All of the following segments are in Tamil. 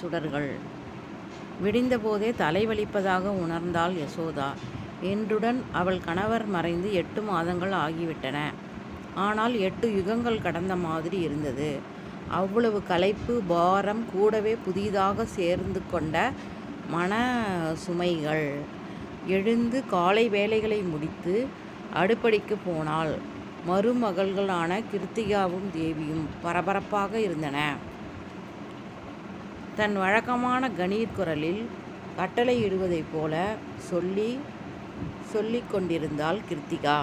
சுடர்கள். விடிந்தபோதே தலைவலிப்பதாக உணர்ந்தாள் யசோதா. என்றுடன் அவள் கணவர் மறைந்து எட்டு மாதங்கள் ஆகிவிட்டன. ஆனால் எட்டு யுகங்கள் கடந்த மாதிரி இருந்தது. அவ்வளவு களைப்பு பாரம் கூடவே புதிதாக சேர்ந்து கொண்ட மன சுமைகள் எழுந்து காலை வேலைகளை முடித்து அடுப்படிக்கு போனாள். மருமகள்களான கிருத்திகாவும் தேவியும் பரபரப்பாக இருந்தன. தன் வழக்கமான கணீர் குரலில் கட்டளையிடுவதைப் போல சொல்லி சொல்லிக் கொண்டிருந்தாள் கிருத்திகா.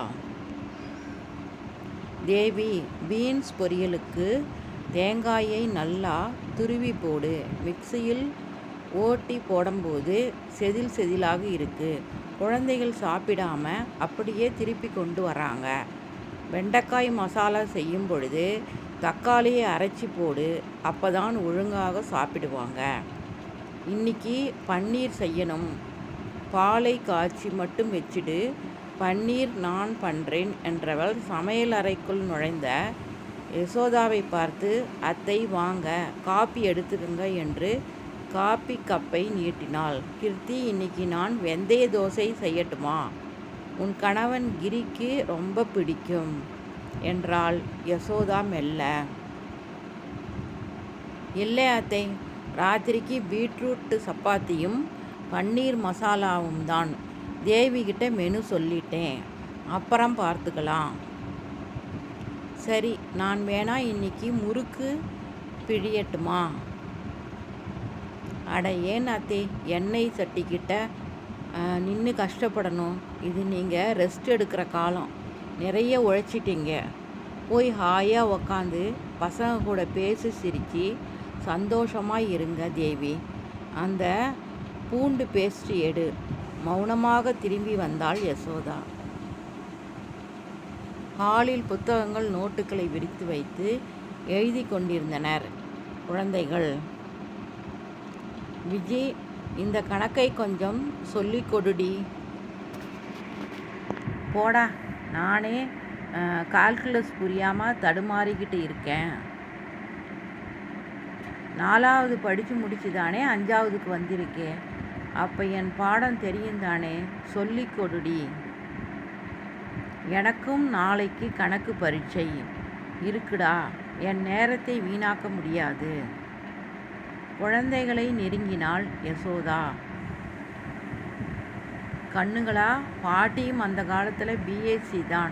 தேவி பீன்ஸ் பொரியலுக்கு தேங்காயை நல்லா துருவி போடு. மிக்சியில் ஓட்டி போடும்போது செதில் செதிலாக இருக்குது குழந்தைகள் சாப்பிடாம அப்படியே திருப்பி கொண்டு வராங்க. வெண்டைக்காய் மசாலா செய்யும் பொழுது தக்காளியை அரைச்சி போடு அப்பதான் ஒழுங்காக சாப்பிடுவாங்க. இன்னைக்கு பன்னீர் செய்யணும். பாலை காய்ச்சி மட்டும் வச்சுடு பன்னீர் நான் பண்ணுறேன் என்றவள் சமையல் அறைக்குள் நுழைந்த யசோதாவை பார்த்து அத்தை வாங்க காப்பி எடுத்துக்கங்க என்று காப்பி கப்பை நீட்டினாள். கிருத்தி இன்னைக்கு நான் வெந்தய தோசை செய்யட்டுமா? உன் கணவன் கிரிக்கு ரொம்ப பிடிக்கும் என்றாள் யசோதா மெல்ல. இல்லை அத்தை ராத்திரிக்கு பீட்ரூட்டு சப்பாத்தியும் பன்னீர் மசாலாவும் தான். தேவிகிட்ட மெனு சொல்லிட்டேன். அப்புறம் பார்த்துக்கலாம். சரி நான் வேணா இன்னைக்கு முறுக்கு பிழியட்டுமா? அட ஏன் அத்தே எண்ணெய் சட்டிக்கிட்ட நின்று கஷ்டப்படணும். இது நீங்கள் ரெஸ்ட் எடுக்கிற காலம். நிறைய உழைச்சிட்டீங்க. போய் ஹாயாக உக்காந்து பசங்க கூட பேசி சிரித்து சந்தோஷமாக இருங்க தேவி. அந்த பூண்டு பேஸ்ட் எடு. மௌனமாக திரும்பி வந்தாள் யசோதா. ஹாலில் புத்தகங்கள் நோட்டுகளை விரித்து வைத்து எழுதி கொண்டிருந்தனர் குழந்தைகள். விஜய் இந்த கணக்கை கொஞ்சம் சொல்லிக் கொடுடி. போடா. நானே கால்குலஸ் புரியாமல் தடுமாறிக்கிட்டு இருக்கேன். நாலாவது படித்து முடிச்சு தானே அஞ்சாவதுக்கு வந்திருக்கேன் அப்போ என் பாடம் தெரியும் தானே சொல்லிக் கொடுடி. எனக்கும் நாளைக்கு கணக்கு பரீட்சை. இருக்குடா. என் நேரத்தை வீணாக்க முடியாது. குழந்தைகளை நெருங்கினாள் யசோதா. கண்ணுங்களா பாட்டியும் அந்த காலத்தில் பிஎஸ்சி தான்.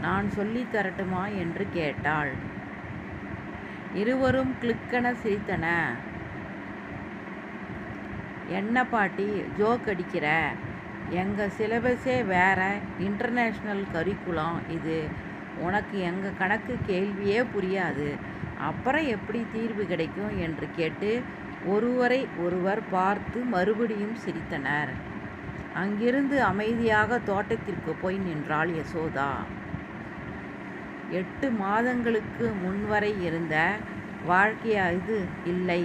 நான் சொல்லி தரட்டுமா என்று கேட்டாள். இருவரும் கிளிக்கென சிரித்தன. என்ன பாட்டி ஜோக் அடிக்கிற? எங்கள் சிலபஸே வேற இன்டர்நேஷ்னல் கரிக்குலம் இது. உனக்கு எங்கள் கணக்கு கேள்வியே புரியாது. அப்புறம் எப்படி தீர்வு கிடைக்கும் என்று கேட்டு ஒருவரை ஒருவர் பார்த்து மறுபடியும் சிரித்தனர். அங்கிருந்து அமைதியாக தோட்டத்திற்கு போய் நின்றாள் யசோதா. எட்டு மாதங்களுக்கு முன்வரை இருந்த வாழ்க்கையா இது இல்லை.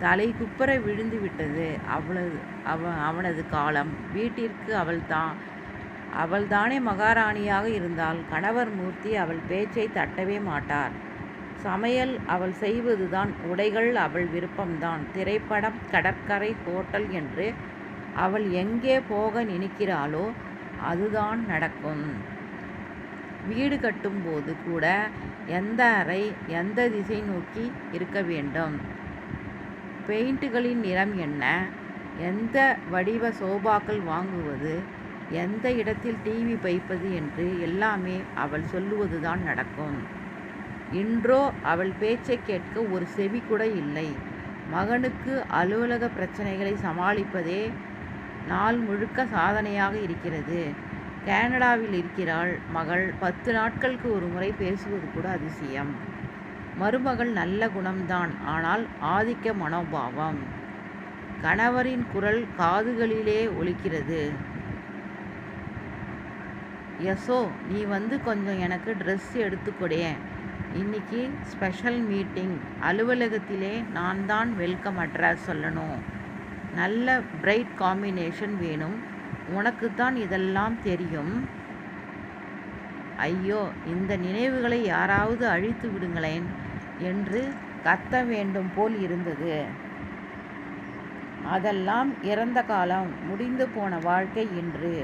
தலை குப்புற விழுந்து விட்டது. அவளது அவ அவனது காலம். வீட்டிற்கு அவள் தான் அவள்தானே மகாராணியாக இருந்தால் கணவர் மூர்த்தி அவள் பேச்சை தட்டவே மாட்டார். சமையல் அவள் செய்வதுதான் உடைகள் அவள் விருப்பம்தான். திரைப்படம் கடற்கரை ஹோட்டல் என்று அவள் எங்கே போக நினைக்கிறாளோ அதுதான் நடக்கும். வீடு கட்டும்போது கூட எந்த அறை எந்த திசை நோக்கி இருக்க வேண்டும்? பெயிண்ட்டுகளின் நிறம் என்ன? எந்த வடிவ சோபாக்கள் வாங்குவது? எந்த இடத்தில் டிவி பைப்பது என்று எல்லாமே அவள் சொல்லுவதுதான் நடக்கும். இன்றோ அவள் பேச்சை கேட்க ஒரு செவி கூட இல்லை. மகனுக்கு அலுவலக பிரச்சனைகளை சமாளிப்பதே நாள் முழுக்க சாதனையாக இருக்கிறது. கனடாவில் இருக்கிறாள் மகள். பத்து நாட்களுக்கு ஒரு முறை பேசுவது கூட அதிசயம். மருமகள் நல்ல குணம்தான். ஆனால் ஆதிக்க மனோபாவம். கணவரின் குரல் காதுகளிலே ஒலிக்கிறது. யசோ நீ வந்து கொஞ்சம் எனக்கு ட்ரெஸ் எடுத்துக்கொடேன் இன்னைக்கு ஸ்பெஷல் மீட்டிங் அலுவலகத்திலே நான் தான் வெல்கம் அட்ரஸ் சொல்லணும். நல்ல பிரைட் காம்பினேஷன் வேணும். உனக்கு தான் இதெல்லாம் தெரியும். ஐயோ இந்த நினைவுகளை யாராவது அழித்து விடுங்களேன் என்று கத்த வேண்டும் போல் இருந்தது. அதெல்லாம் இறந்த காலம் முடிந்து போன வாழ்க்கை இன்று.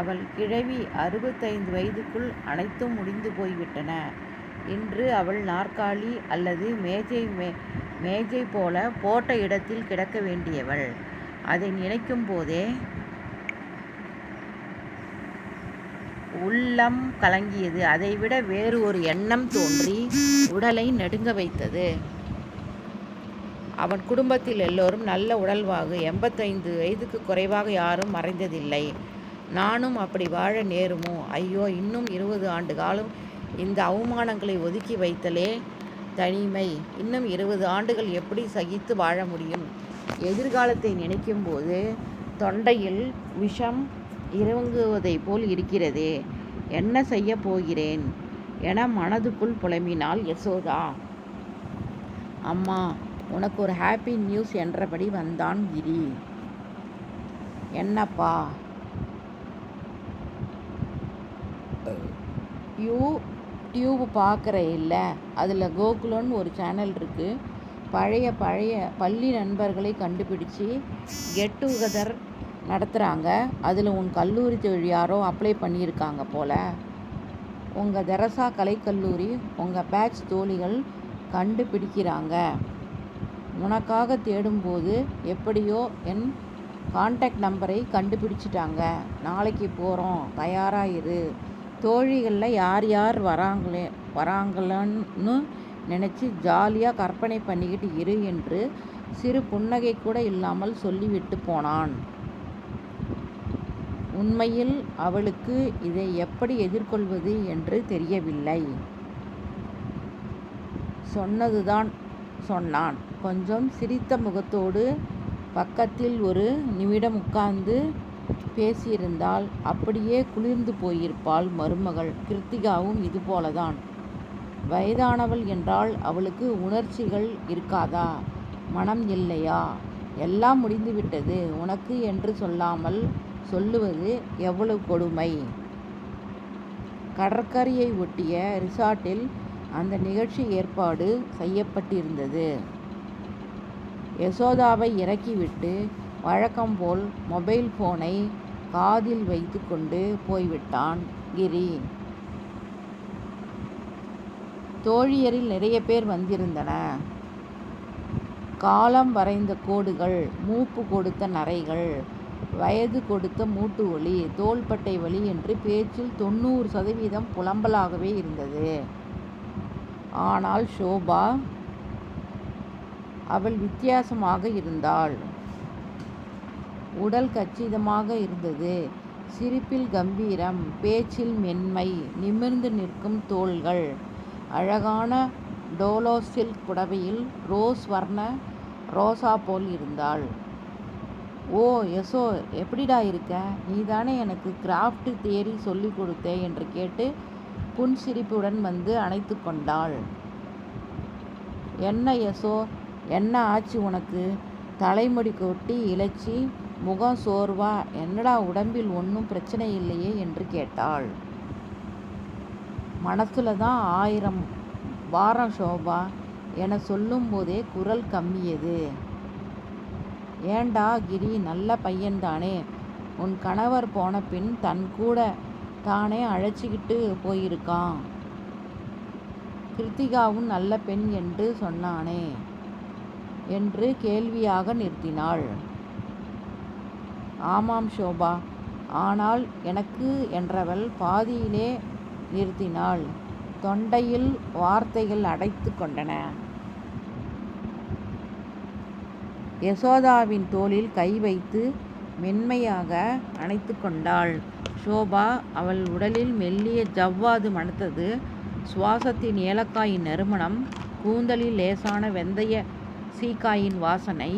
அவள் கிழவி அறுபத்தைந்து வயதுக்குள் அனைத்தும் முடிந்து போய்விட்டன. இன்று அவள் நாற்காலி அல்லது மேஜை மே மேஜை போல போட்ட இடத்தில் கிடக்க வேண்டியவள். அதை நினைக்கும் போதே உள்ளம் கலங்கியது. அதைவிட வேறு ஒரு எண்ணம் தோன்றி உடலை நடுங்க வைத்தது. அவன் குடும்பத்தில் எல்லோரும் நல்ல உடல்வாகு. எண்பத்தைந்து வயதுக்கு குறைவாக யாரும் மறைந்ததில்லை. நானும் அப்படி வாழ நேருமோ? ஐயோ இன்னும் இருபது ஆண்டு காலம் இந்த அவமானங்களை ஒதுக்கி வைத்தலே தனிமை. இன்னும் இருபது ஆண்டுகள் எப்படி சகித்து வாழ முடியும்? எதிர்காலத்தை நினைக்கும்போது தொண்டையில் விஷம் இறங்குவதை போல் இருக்கிறதே. என்ன செய்ய போகிறேன்? என மனதுக்குள் புலம்பினாள் யசோதா. அம்மா உனக்கு ஒரு ஹாப்பி நியூஸ் என்றபடி வந்தான் கிரி. என்னப்பா? யூ டியூப் பார்க்குற இல்லை. அதில் கோகுலன் ஒரு சேனல் இருக்குது பழைய பழைய பள்ளி நண்பர்களை கண்டுபிடிச்சி கெட் டுகெதர் நடத்துகிறாங்க அதில் உன் கல்லூரி தொழில் யாரோ அப்ளை பண்ணியிருக்காங்க போல். உங்கள் தெரசா கலைக்கல்லூரி உங்கள் பேட்ச் தோழிகள் கண்டுபிடிக்கிறாங்க. உனக்காக தேடும்போது எப்படியோ என் கான்டாக்ட் நம்பரை கண்டுபிடிச்சிட்டாங்க. நாளைக்கு போகிறோம் தயாராக இரு. தோழிகளில் யார் யார் வராங்களே வராங்களன்னு நினச்சி ஜாலியாக கற்பனை பண்ணிக்கிட்டு இரு என்று சிறு புன்னகை கூட இல்லாமல் சொல்லிவிட்டு போனான். உண்மையில் அவளுக்கு இதை எப்படி எதிர்கொள்வது என்று தெரியவில்லை. சொன்னதுதான் சொன்னான். கொஞ்சம் சிரித்த முகத்தோடு பக்கத்தில் ஒரு நிமிடம் உட்கார்ந்து பேசியிருந்தால் அப்படியே குளிர்ந்து போயிருப்பாள் மருமகள். கிருத்திகாவும் இதுபோலதான் வயதானவள் என்றால் அவளுக்கு உணர்ச்சிகள் இருக்காதா? மனம் இல்லையா? எல்லாம் முடிந்துவிட்டது உனக்கு என்று சொல்லாமல் சொல்லுவது எவ்வளவு கொடுமை? கடற்கரையை ஒட்டிய ரிசார்ட்டில் அந்த நிகழ்ச்சி ஏற்பாடு செய்யப்பட்டிருந்தது. யசோதாவை இறக்கிவிட்டு வழக்கம் போல் மொபைல் ஃபோனை காதில் வைத்துக்கொண்டு போய்விட்டான் கிரி. தோழியரில் நிறைய பேர் வந்திருந்தன. காலம் வரைந்த கோடுகள் மூப்பு கொடுத்த நரைகள் வயது கொடுத்த மூட்டு வலி தோள்பட்டை வலி என்று பேச்சில் தொண்ணூறு சதவீதம் புலம்பலாகவே இருந்தது. ஆனால் ஷோபா அவள் வித்தியாசமாக இருந்தாள். உடல் கச்சிதமாக இருந்தது. சிரிப்பில் கம்பீரம் பேச்சில் மென்மை நிமிர்ந்து நிற்கும் தோள்கள். அழகான டோலோ சில்க் புடவையில் ரோஸ் வர்ண ரோசா போல் இருந்தாள். ஓ எசோ எப்படிடா இருக்க? நீதானே எனக்கு கிராஃப்ட் தியரி சொல்லிக் கொடுத்தே என்று கேட்டு புன்சிரிப்புடன் வந்து அணைத்து கொண்டாள். என்ன யசோ என்ன ஆச்சு உனக்கு? தலைமுடி கொட்டி இழைச்சி முகம் சோர்வா? என்னடா உடம்பில் ஒன்றும் பிரச்சனை இல்லையே என்று கேட்டாள். மனசுல தான் ஆயிரம் வாரம் சோபா என சொல்லும்போதே குரல் கம்மியது. ஏண்டா கிரி நல்ல பையன்தானே. உன் கணவர் போன பின் தன் கூட தானே அழைச்சிக்கிட்டு போயிருக்கான். கிருத்திகாவும் நல்ல பெண் என்று சொன்னானே என்று கேள்வியாக நிறுத்தினாள். ஆமாம் ஷோபா. ஆனால் எனக்கு என்றவள் பாதியிலே நிறுத்தினாள். தொண்டையில் வார்த்தைகள் அடைத்து கொண்டன. யசோதாவின் தோளில் கை வைத்து மென்மையாக அணைத்து கொண்டாள். ஷோபா அவள் உடலில் மெல்லிய ஜவ்வாது மணத்தது. சுவாசத்தின் ஏலக்காயின் நறுமணம் கூந்தலில் லேசான வெந்தய சீக்காயின் வாசனை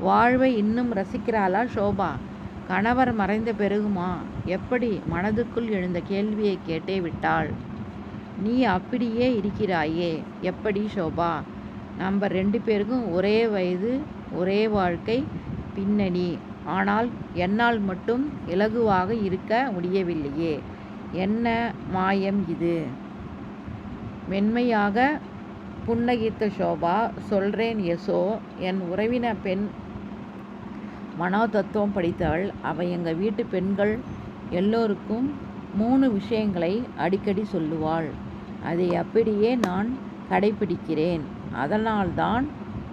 வாழ்வை இன்னும் ரசிக்கிறாளா ஷோபா? கணவர் மறைந்த பிறகுமா எப்படி மனதுக்குள் எழுந்த கேள்வியை கேட்டே விட்டாள். நீ அப்படியே இருக்கிறாயே எப்படி ஷோபா? நம்ம ரெண்டு பேருக்கும் ஒரே வயது ஒரே வாழ்க்கை பின்னணி. ஆனால் என்னால் மட்டும் இலகுவாக இருக்க முடியவில்லையே. என்ன மாயம் இது? மென்மையாக புன்னகித்த ஷோபா சொல்றேன் எசோ என் உறவின பெண் மனோதத்துவம் படித்தவள். அவள் எங்கள் வீட்டு பெண்கள் எல்லோருக்கும் மூணு விஷயங்களை அடிக்கடி சொல்லுவாள். அதை அப்படியே நான் கடைப்பிடிக்கிறேன். அதனால்தான்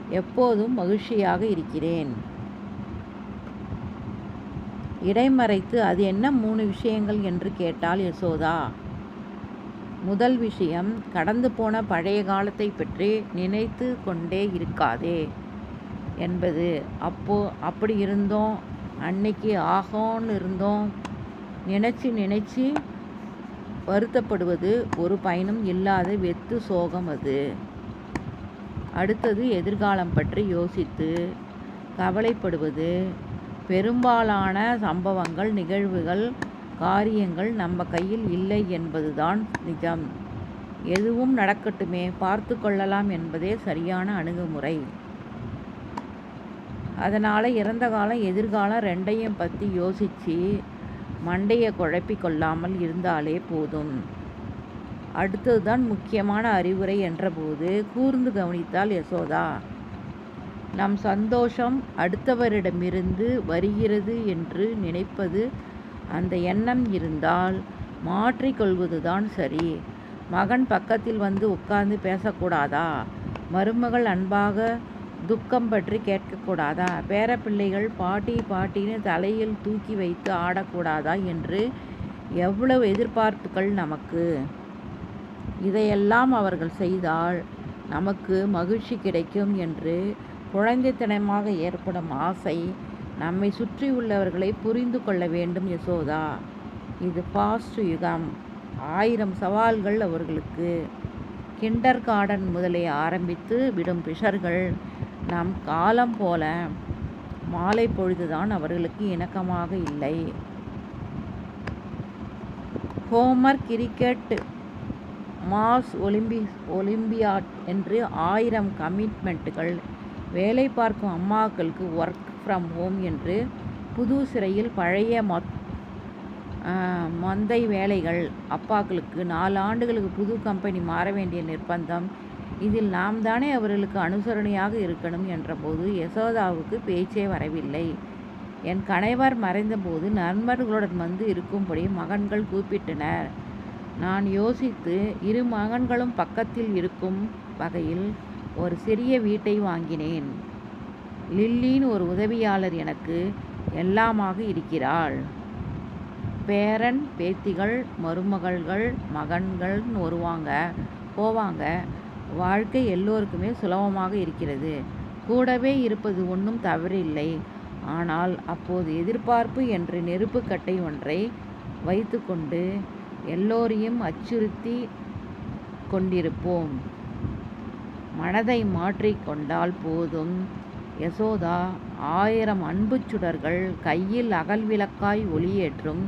எப்போதும் மகிழ்ச்சியாக இருக்கிறேன். இடைமறைத்து அது என்ன மூணு விஷயங்கள் என்று கேட்டால் யசோதா. முதல் விஷயம் கடந்து போன பழைய காலத்தை பற்றி நினைத்து கொண்டே இருக்காதே. என்பது. அப்போ அப்படி இருந்தோம். அன்னைக்கு ஆகோன்னு இருந்தோம். நினச்சி நினச்சி வருத்தப்படுவது ஒரு பயனும் இல்லாத வெத்து சோகம் அது. அடுத்தது எதிர்காலம் பற்றி யோசித்து கவலைப்படுவது. பெரும்பாலான சம்பவங்கள் நிகழ்வுகள் காரியங்கள் நம்ம கையில் இல்லை என்பதுதான் நிஜம். எதுவும் நடக்கட்டுமே பார்த்து கொள்ளலாம் என்பதே சரியான அணுகுமுறை. அதனால் இறந்த காலம் எதிர்காலம் ரெண்டையும் பற்றி யோசித்து மண்டையை குழப்பி கொள்ளாமல் இருந்தாலே போதும். அடுத்ததுதான் முக்கியமான அறிவுரை என்றபோது கூர்ந்து கவனித்தால் யசோதா நம் சந்தோஷம் அடுத்தவரிடமிருந்து வருகிறது என்று நினைப்பது அந்த எண்ணம் இருந்தால் மாற்றிக்கொள்வதுதான் சரி. மகன் பக்கத்தில் வந்து உட்கார்ந்து பேசக்கூடாதா? மருமகள் அன்பாக துக்கம் பற்றி கேட்கக்கூடாதா? பேரப்பிள்ளைகள் பாட்டி பாட்டின்னு தலையில் தூக்கி வைத்து ஆடக்கூடாதா என்று எவ்வளவு எதிர்பார்ப்புகள் நமக்கு? இதையெல்லாம் அவர்கள் செய்தால் நமக்கு மகிழ்ச்சி கிடைக்கும் என்று குழந்தைத்தனமாக ஏற்படும் ஆசை நம்மை சுற்றி உள்ளவர்களை புரிந்து கொள்ள வேண்டும் யசோதா. இது பாஸ்ட் யுகம். ஆயிரம் சவால்கள் அவர்களுக்கு. கிண்டர் கார்டன் முதலே ஆரம்பித்து விடும் பிஷர்கள் நம் காலம் போல மாலை பொழுதுதான் அவர்களுக்கு இணக்கமாக இல்லை. ஹோமர் கிரிக்கெட் மாஸ் ஒலிம்பி ஒலிம்பியாட் என்று ஆயிரம் கமிட்மெண்ட்டுகள் வேலை பார்க்கும் அம்மாக்களுக்கு ஒர்க் ஃப்ரம் ஹோம் என்று புது சிறையில் பழைய மொத் மந்தை வேலைகள் அப்பாக்களுக்கு நாலு ஆண்டுகளுக்கு புது கம்பெனி மாற வேண்டிய நிர்பந்தம் இதில் நாம் தானே அவர்களுக்கு அனுசரணையாக இருக்கணும் என்றபோது யசோதாவுக்கு பேச்சே வரவில்லை. என் கணவர் மறைந்தபோது நண்பர்களுடன் வந்து இருக்கும்படி மகன்கள் கூப்பிட்டனர். நான் யோசித்து இரு மகன்களும் பக்கத்தில் இருக்கும் வகையில் ஒரு சிறிய வீட்டை வாங்கினேன். லில்லின்னு ஒரு உதவியாளர் எனக்கு எல்லாமாக இருக்கிறாள். பேரன் பேத்திகள் மருமகள்கள் மகன்கள்னு வருவாங்க போவாங்க. வாழ்க்கை எல்லோருக்குமே சுலபமாக இருக்கிறது. கூடவே இருப்பது ஒன்றும் தவறில்லை. ஆனால் அப்போது எதிர்பார்ப்பு என்ற நெருப்புக்கட்டை ஒன்றை வைத்துக்கொண்டு எல்லோரையும் அச்சுறுத்தி கொண்டிருப்போம். மனதை மாற்றிக்கொண்டால் போதும். யசோதா ஆயிரம் அன்புச் சுடர்கள் கையில் அகல் விளக்காய் ஒளியேற்றும்.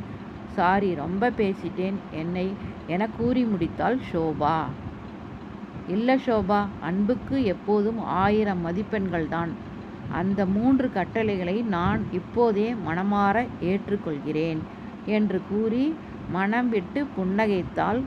சாரி ரொம்ப பேசிட்டேன். என்னை என கூறி முடித்தாள் ஷோபா. இல்லை ஷோபா அன்புக்கு எப்போதும் ஆயிரம் மதிப்பெண்கள்தான் அந்த மூன்று கட்டளைகளை நான் இப்போதே மனமாற ஏற்றுக்கொள்கிறேன் என்று கூறி மனம் விட்டு புன்னகைத்தாள்